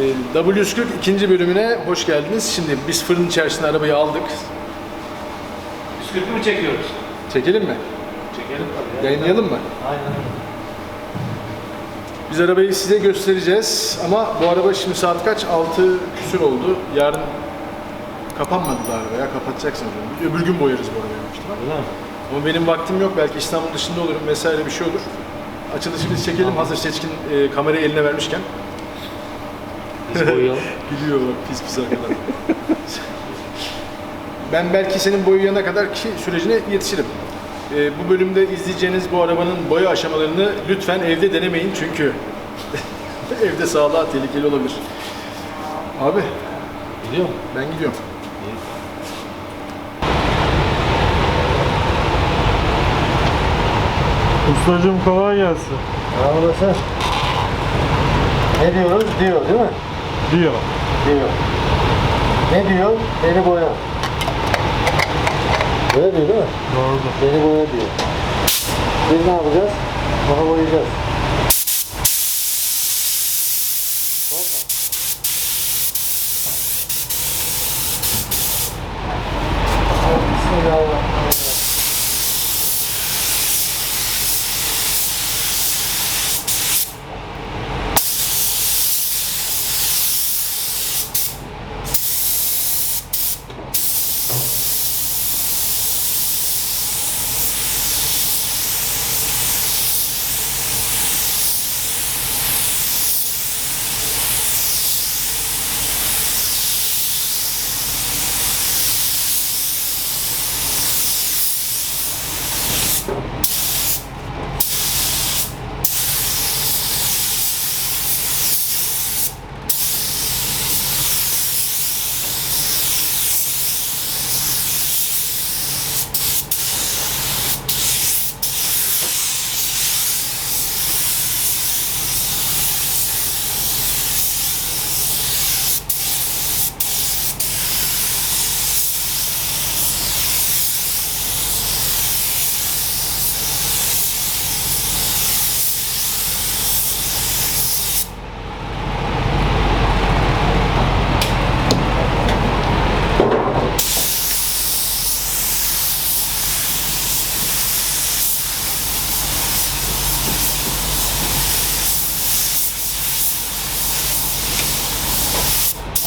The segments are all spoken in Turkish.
Ee, W140 ikinci bölümüne hoş geldiniz. Şimdi biz fırın içerisinde arabayı aldık. 140 mı çekiyoruz? Çekelim mi? Çekelim tabii. ya. Yayınlayalım mı? Aynen öyle. Biz arabayı size göstereceğiz ama bu araba şimdi saat kaç? 6 küsür oldu. Yarın kapanmadı da araba ya kapatacaksınız onu. Öbür gün boyarız bu arabayı büyük. Öyle mi? Ama benim vaktim yok. Belki İstanbul dışında olurum vesaire bir şey olur. Açılışı biz çekelim. Hazır seçkin e, kamerayı eline vermişken. Boyayalım. Gülüyor bak pis pis arkadan. ben belki senin boyayana kadar ki sürecine yetişirim. Ee, bu bölümde izleyeceğiniz bu arabanın boya aşamalarını lütfen evde denemeyin çünkü evde sağlığa tehlikeli olabilir. Abi musun? ben gidiyorum. Ustacığım kolay gelsin. Sağ olasın. Ne diyoruz? Diyor değil mi? Diyor. Diyor. Ne diyor? Beni boya. Öyle diyor değil mi? Doğru. Beni boya diyor. Biz ne yapacağız? Onu boyayacağız.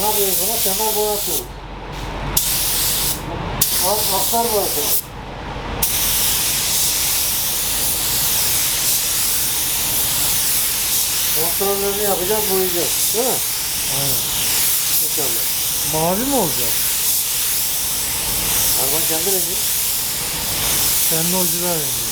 Yapıyoruz buna? Temel boya atıyoruz. Alt, altlar boyatıyoruz. Kontrollerini yapacağız, boyayacağız. Değil mi? Aynen. İnşallah. Mavi mi olacak? Araban kendi rengi. Kendi orijinal rengi.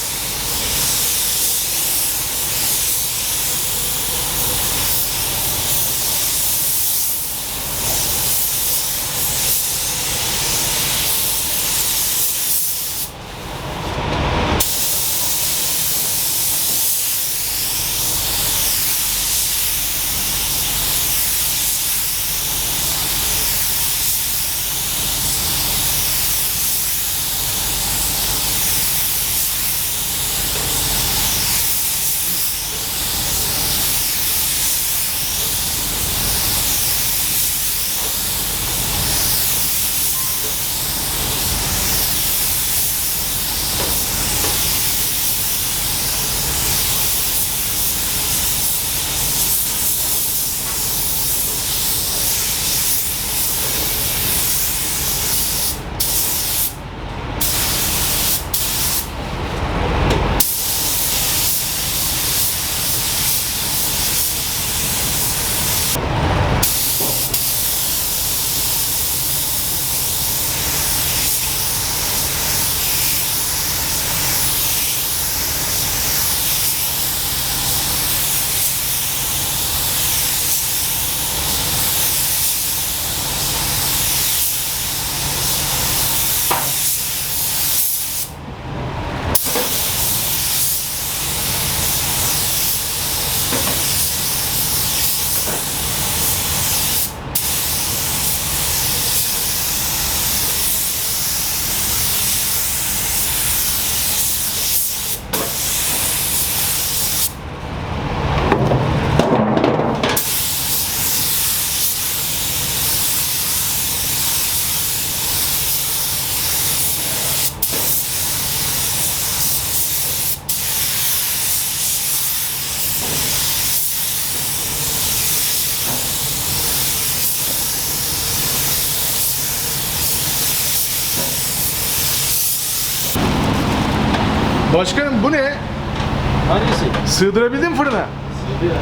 Sığdırabildin mi fırına?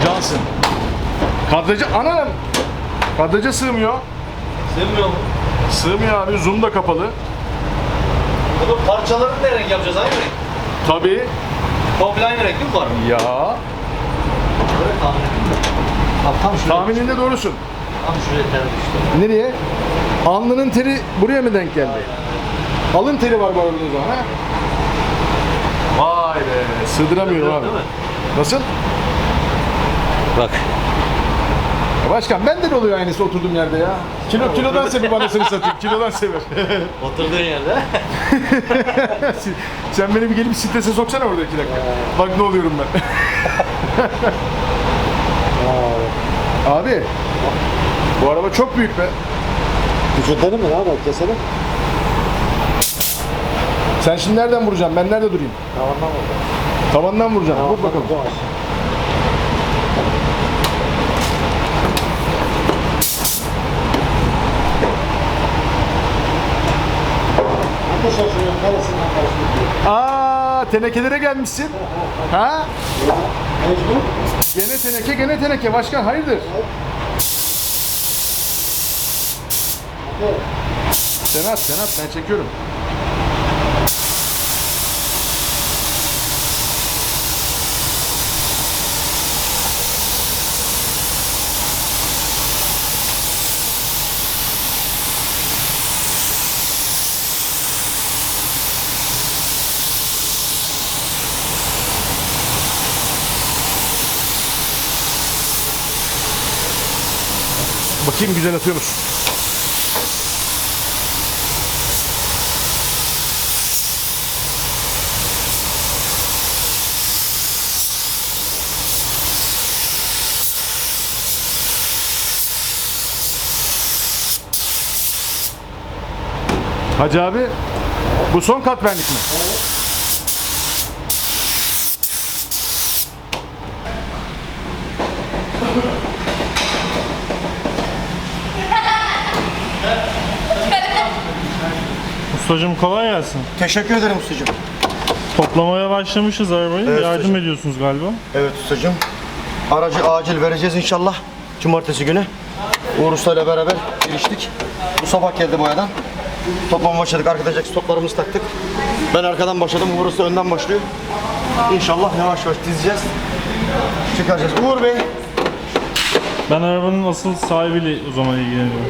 Cansın. Kadraja anam. Kadraja sığmıyor. Sevmiyor mu? Sığmıyor abi. Zoom da kapalı. Bunun parçalarını ne renk yapacağız? Aynı renk. Tabii. Komple aynı renk mi var? Ya. Böyle tahmin. Bak tam şuraya, Tahmininde doğrusun. tam şuraya ter düştü. Nereye? Alnının teri buraya mı denk geldi? Alın teri var bu arada o zaman ha? Vay be. Sığdıramıyorum abi. Değil mi? Nasıl? Bak. Ya Başkan bende de oluyor aynısı oturduğum yerde ya. Kilo kilodan sebep anasını satayım. Kilodan sebep. Oturduğun yerde. Sen beni bir gelip strese soksana orada iki dakika. Bak ne oluyorum ben. Abi. Bu araba çok büyük be. Vücutları mı lan bak keselim. Sen şimdi nereden vuracaksın? Ben nerede durayım? Tavandan oldu. Tavandan vuracağım. Vur bakalım. Aa, tenekelere gelmişsin. Ha? Mecbur. Gene teneke, gene teneke. Başkan hayırdır? Sen at, sen at. Ben çekiyorum. Bakayım güzel atıyor musun? Hacı abi, bu son katmerlik mi? Ustacığım kolay gelsin. Teşekkür ederim ustacığım. Toplamaya başlamışız arabayı. Evet, Yardım ustacığım. ediyorsunuz galiba. Evet ustacığım. Aracı acil vereceğiz inşallah. Cumartesi günü. Uğur Usta ile beraber giriştik. Bu sabah geldi boyadan. Toplama başladık. Arkadaşlar stoplarımızı taktık. Ben arkadan başladım. Uğur Usta önden başlıyor. İnşallah yavaş yavaş dizeceğiz. Çıkaracağız. Uğur Bey. Ben arabanın asıl sahibiyle o zaman ilgileniyorum.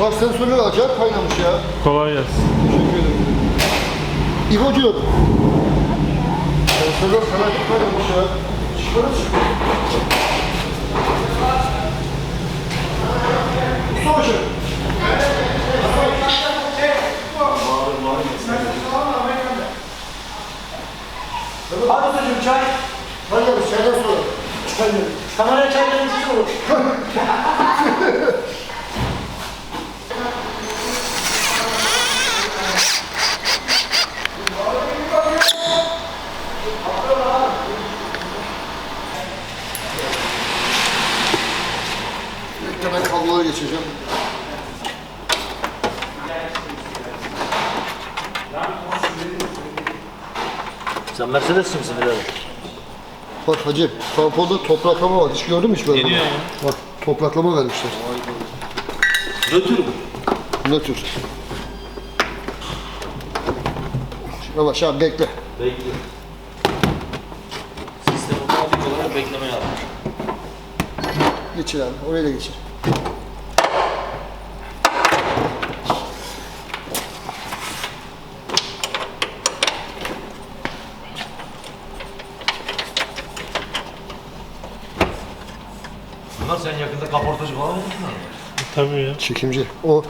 Bak sensörler acayip kaynamış ya. Kolay gelsin. İbocuğum. Sensörler felaket kaynamış ya. Çıkarız. Ustabaşı. Hadi ustacığım çay. Çay gelmiş çaydan sonra. Çay. Kameraya çay gelmiş olur. Bekle ben kabloları geçeceğim. Sen Mercedes misin birader? Bak hacı, tamponda topraklama var. Hiç gördün mü hiç böyle? Geliyor ya. Bak topraklama vermişler. Nötr mü? Nötr. Yavaş abi bekle. Bekliyor. Sistemi otomatik olarak beklemeye almış. Geçir abi. Oraya da geçir. Bunlar sen yakında kaportacı falan mısın? Tabii ya. Çekimci. O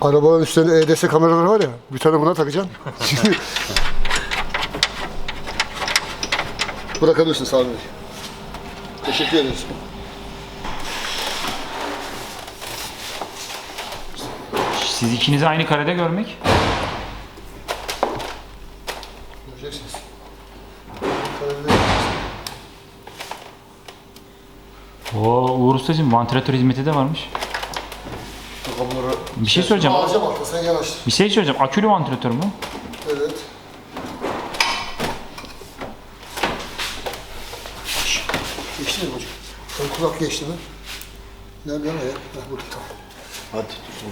arabanın üstünde EDS kameraları var ya. Bir tane buna takacaksın. Şimdi... Bırakabilirsin Sami Bey. Teşekkür ederiz. Siz ikinizi aynı karede görmek. Göreceksiniz. Oo Uğur Ustacığım vantilatör hizmeti de varmış. Bir şey söyleyeceğim. Altta sen yanaş. Bir şey söyleyeceğim. Akülü vantilatör mü? Evet. Geçti mi hocam? Ön kulak geçti mi? Nereden ya? Heh, burada tamam. Hadi dursun.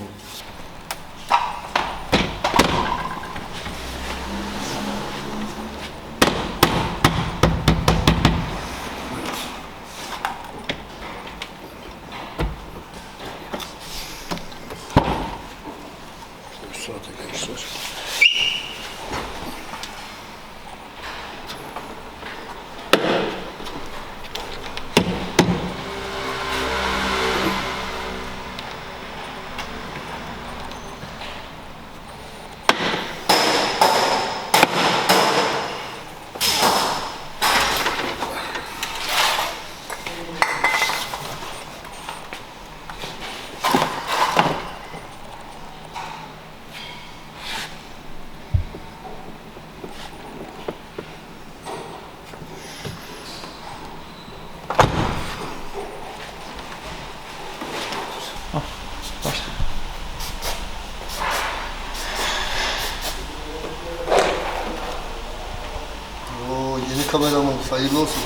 Bir saate geçti hocam. Oo yeni kameraman hayırlı olsun.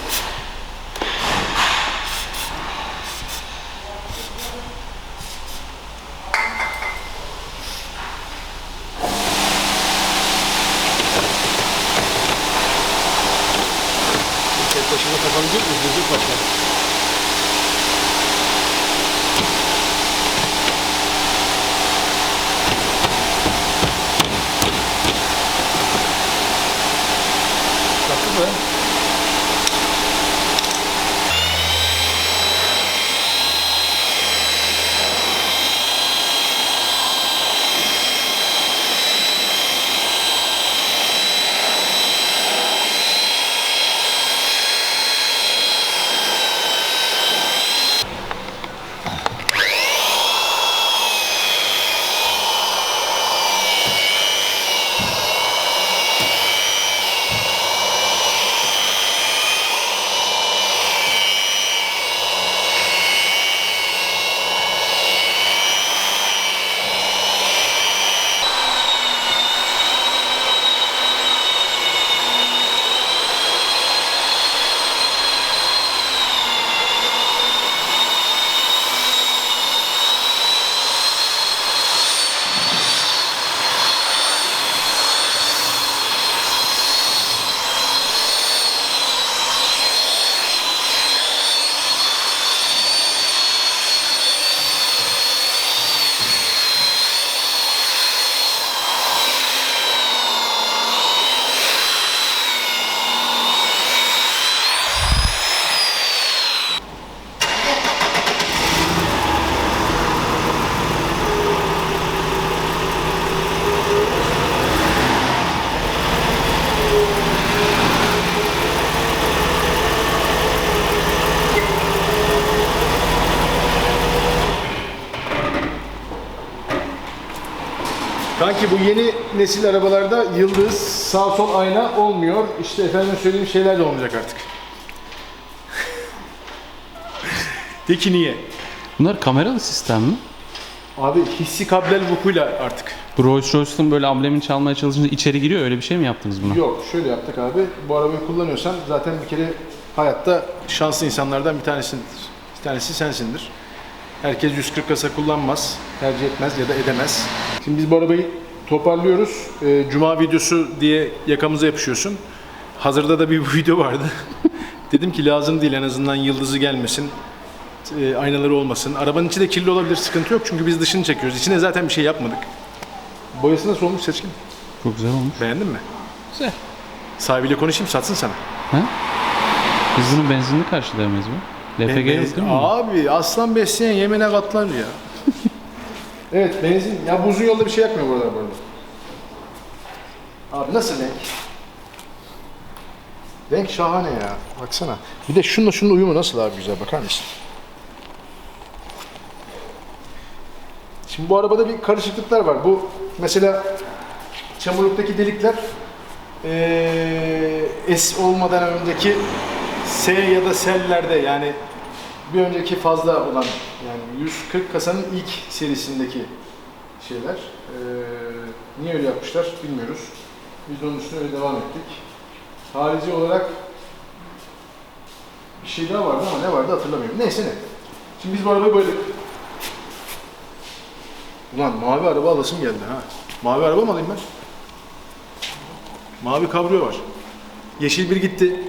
Kanki bu yeni nesil arabalarda yıldız, sağ sol ayna olmuyor. İşte efendim söylediğim şeyler de olmayacak artık. De ki niye? Bunlar kameralı sistem mi? Abi hissi kablel vukuyla artık. Bu Rolls Royce'un böyle amblemini çalmaya çalışınca içeri giriyor öyle bir şey mi yaptınız buna? Yok şöyle yaptık abi. Bu arabayı kullanıyorsan zaten bir kere hayatta şanslı insanlardan bir tanesindir. Bir tanesi sensindir. Herkes 140 kasa kullanmaz, tercih etmez ya da edemez. Şimdi biz bu arabayı toparlıyoruz. Ee, Cuma videosu diye yakamıza yapışıyorsun. Hazırda da bir video vardı. Dedim ki lazım değil en azından yıldızı gelmesin. e, aynaları olmasın. Arabanın içi de kirli olabilir, sıkıntı yok çünkü biz dışını çekiyoruz. İçine zaten bir şey yapmadık. Boyası nasıl olmuş seçkin? Çok güzel olmuş. Beğendin mi? Güzel. Sahibiyle konuşayım satsın sana. Biz bunun benzinini karşılayamayız mı? LPG yok değil mi? Abi aslan besleyen yemene katlar ya. evet benzin. Ya bu uzun yolda bir şey yakmıyor burada bu arada. Abi nasıl renk? Renk şahane ya. Baksana. Bir de şununla şunun uyumu nasıl abi güzel bakar mısın? Şimdi bu arabada bir karışıklıklar var. Bu mesela çamurluktaki delikler eee S olmadan önceki S ya da sellerde yani bir önceki fazla olan yani 140 kasanın ilk serisindeki şeyler. Ee, niye öyle yapmışlar bilmiyoruz. Biz de onun üstüne öyle devam ettik. Harici olarak bir şey daha vardı ama ne vardı hatırlamıyorum. Neyse ne. Şimdi biz bu arabayı boyadık. Ulan mavi araba alasım geldi ha. Mavi araba mı alayım ben? Mavi kabrio var. Yeşil bir gitti.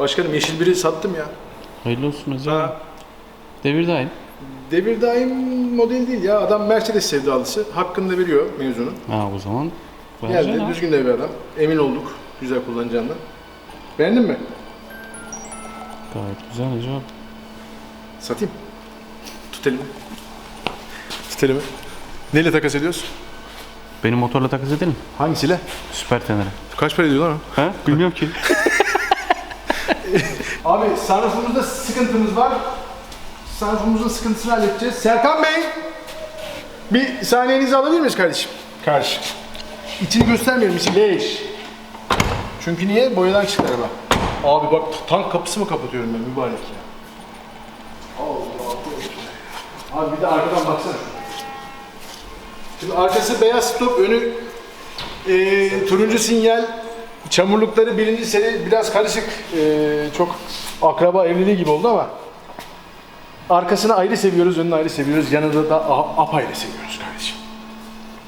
Başkanım yeşil biri sattım ya. Hayırlı olsun hocam. Ha, Devir dahil. devir daim model değil ya. Adam Mercedes sevdalısı. Hakkını da veriyor mevzunun. Ha o zaman Geldi, ha. düzgün de bir adam. Emin olduk güzel kullanacağından. Beğendin mi? Gayet güzel hocam. Satayım. Tut elimi. Tut elimi. Neyle takas ediyoruz? Benim motorla takas edelim. Hangisiyle? Süper tenere. Kaç para ediyor lan o? Ha? Bilmiyorum ki. Abi sunroofumuzda sıkıntımız var. Sunroofumuzun sıkıntısını halledeceğiz. Serkan Bey! Bir saniyenizi alabilir miyiz kardeşim? Kardeşim. İçini göstermiyorum, içi leş. Çünkü niye? Boyadan çıktı araba. Abi bak tank kapısı mı kapatıyorum ben mübarek ya. Allah Abi bir de arkadan baksana. Şimdi arkası beyaz stop, önü eee, turuncu sinyal. Çamurlukları birinci seri biraz karışık. eee, çok akraba evliliği gibi oldu ama arkasını ayrı seviyoruz, önünü ayrı seviyoruz. Yanında da apayrı seviyoruz kardeşim.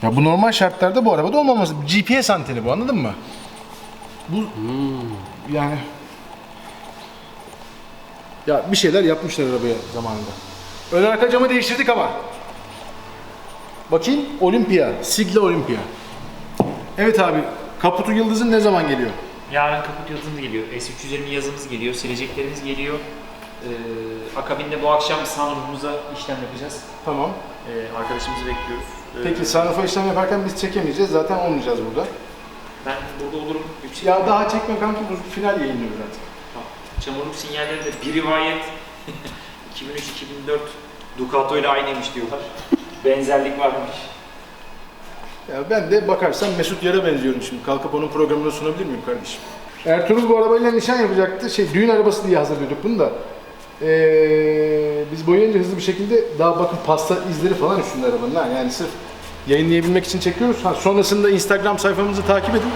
Ya bu normal şartlarda bu arabada olmaması. GPS anteni bu anladın mı? Bu yani ya bir şeyler yapmışlar arabaya zamanında. Ön arka camı değiştirdik ama. Bakayım Olympia, Sigla Olympia. Evet abi, kaputu yıldızın ne zaman geliyor? Yarın kaput yazımız geliyor. S320 yazımız geliyor. Sileceklerimiz geliyor. Ee, akabinde bu akşam sunroofumuza işlem yapacağız. Tamam. Ee, arkadaşımızı bekliyoruz. Ee, Peki sunroofa işlem yaparken biz çekemeyeceğiz. Zaten olmayacağız burada. Ben burada olurum. Yüksek Ya daha çekme kanka bu final yayınlıyoruz artık. Çamurluk sinyalleri de bir rivayet 2003-2004 Ducato ile aynıymış diyorlar. Benzerlik varmış. Ya ben de bakarsam Mesut Yar'a benziyorum şimdi. Kalkıp onun programını sunabilir miyim kardeşim? Ertuğrul bu arabayla nişan yapacaktı. Şey düğün arabası diye hazırlıyorduk bunu da. Ee, biz boyayınca hızlı bir şekilde daha bakın pasta izleri falan üstünde arabanın ha. Yani sırf yayınlayabilmek için çekiyoruz. Ha, sonrasında Instagram sayfamızı takip edin.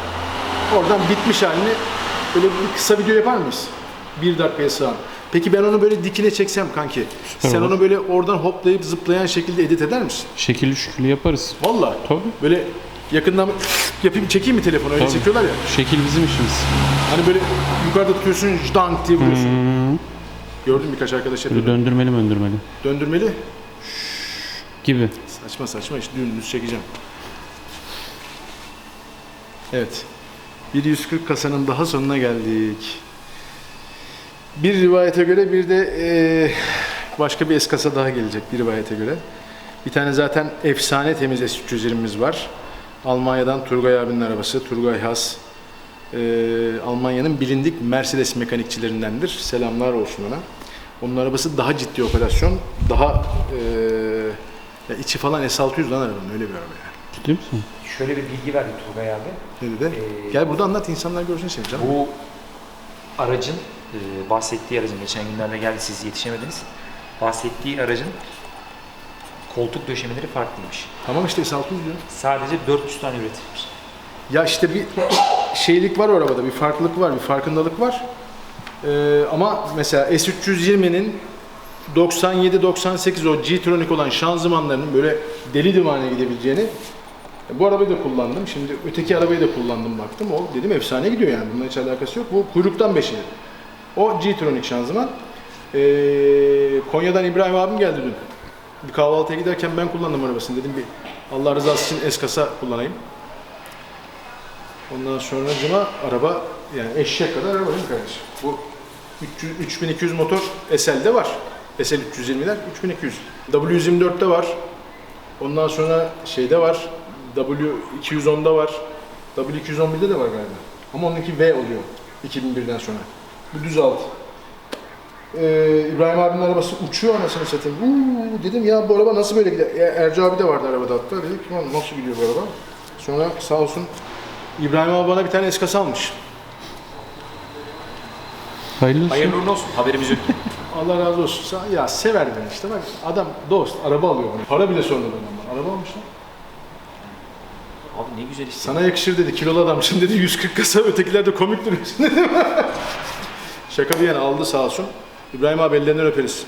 Oradan bitmiş halini böyle bir kısa video yapar mıyız? Bir dakikaya sığan. Peki ben onu böyle dikine çeksem kanki. sen olur. onu böyle oradan hoplayıp zıplayan şekilde edit eder misin? Şekilli şükürlü yaparız. Vallahi. Tabii. Böyle yakından yapayım çekeyim mi telefonu öyle Tabii. çekiyorlar ya. Şekil bizim işimiz. Hani böyle yukarıda tutuyorsun dank diye vuruyorsun. Gördüm birkaç arkadaş yapıyor. döndürmeli döndürmeli. Döndürmeli. Gibi. Saçma saçma işte dümdüz çekeceğim. Evet. Bir 140 kasanın daha sonuna geldik. Bir rivayete göre bir de eee, başka bir es kasa daha gelecek bir rivayete göre. Bir tane zaten efsane temiz S320'miz var. Almanya'dan Turgay abinin arabası. Turgay Has. Eee, Almanya'nın bilindik Mercedes mekanikçilerindendir. Selamlar olsun ona. Onun arabası daha ciddi operasyon. Daha eee ya içi falan S600 lan arabanın öyle bir araba yani. Ciddi misin? Şöyle bir bilgi verdi Turgay abi. Ne dedi? Ee, Gel burada anlat insanlar görsün seni canım. Bu aracın, e, bahsettiği aracın, geçen günlerde geldi siz yetişemediniz. Bahsettiği aracın koltuk döşemeleri farklıymış. Tamam işte S600 diyor. Sadece 400 tane üretilmiş. Ya işte bir şeylik var o arabada, bir farklılık var, bir farkındalık var. Ee, ama mesela S320'nin 97-98 o G-Tronic olan şanzımanlarının böyle deli divane gidebileceğini e, bu arabayı da kullandım. Şimdi öteki arabayı da kullandım baktım. O dedim efsane gidiyor yani. Bununla hiç alakası yok. Bu kuyruktan beşeri. O G-Tronic şanzıman. Ee, Konya'dan İbrahim abim geldi dün. Bir kahvaltıya giderken ben kullandım arabasını. Dedim bir Allah rızası için S-kasa kullanayım. Ondan sonra cuma araba yani eşek kadar araba değil mi kardeşim? Bu 300, 3200 motor SL'de var. SL 320'ler 3200. W124'te var. Ondan sonra şeyde var. W210'da var. W211'de de var galiba. Ama onunki V oluyor 2001'den sonra. Bu düz alt. Ee, İbrahim abinin arabası uçuyor anasını satayım. Uuu dedim ya bu araba nasıl böyle gider? Ya Erci abi de vardı arabada hatta. Dedik ki "Lan nasıl gidiyor bu araba? Sonra sağ olsun İbrahim abi bana bir tane eskası almış. Hayırlı olsun. Hayırlı uğurlu olsun. Haberimiz yok. Allah razı olsun. Ya sever beni işte bak adam dost araba alıyor bana. Para bile sormadı bana. Araba almış lan. Abi ne güzel işte. Sana yakışır dedi kilolu adamsın dedi 140 kasa ötekiler de komik duruyorsun dedi. Şaka bir yana aldı sağ olsun. İbrahim abi ellerinden öperiz.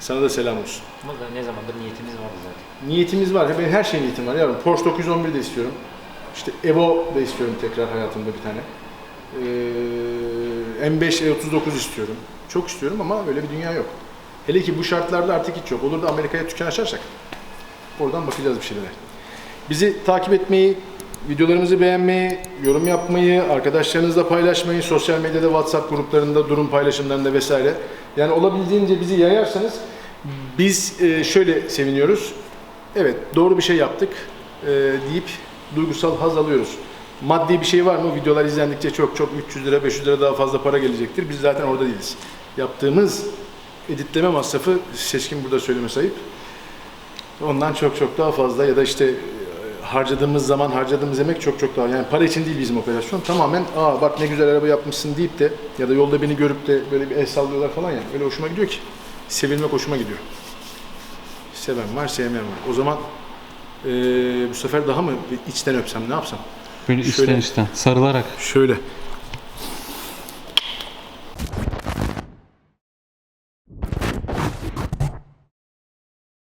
Sana da selam olsun. Ama da ne zamandır niyetimiz vardı zaten. Niyetimiz var. Benim her şey niyetim var yavrum. Porsche 911 de istiyorum. İşte Evo da istiyorum tekrar hayatımda bir tane. Ee, M5 E39 istiyorum. Çok istiyorum ama böyle bir dünya yok. Hele ki bu şartlarda artık hiç yok. Olur da Amerika'ya dükkan açarsak oradan bakacağız bir şeylere. Bizi takip etmeyi, videolarımızı beğenmeyi, yorum yapmayı, arkadaşlarınızla paylaşmayı, sosyal medyada WhatsApp gruplarında, durum paylaşımlarında vesaire. Yani olabildiğince bizi yayarsanız biz e, şöyle seviniyoruz. Evet doğru bir şey yaptık e, deyip duygusal haz alıyoruz. Maddi bir şey var mı? Videolar izlendikçe çok çok 300 lira 500 lira daha fazla para gelecektir. Biz zaten orada değiliz. Yaptığımız editleme masrafı seçkin burada söyleme sayıp ondan çok çok daha fazla ya da işte harcadığımız zaman harcadığımız emek çok çok daha yani para için değil bizim operasyon tamamen aa bak ne güzel araba yapmışsın deyip de ya da yolda beni görüp de böyle bir el sallıyorlar falan ya öyle hoşuma gidiyor ki sevilmek hoşuma gidiyor. Seven var, sevmeyen var. O zaman eee, bu sefer daha mı içten öpsem, ne yapsam? Böyle içten Şöyle- içten sarılarak. Şöyle,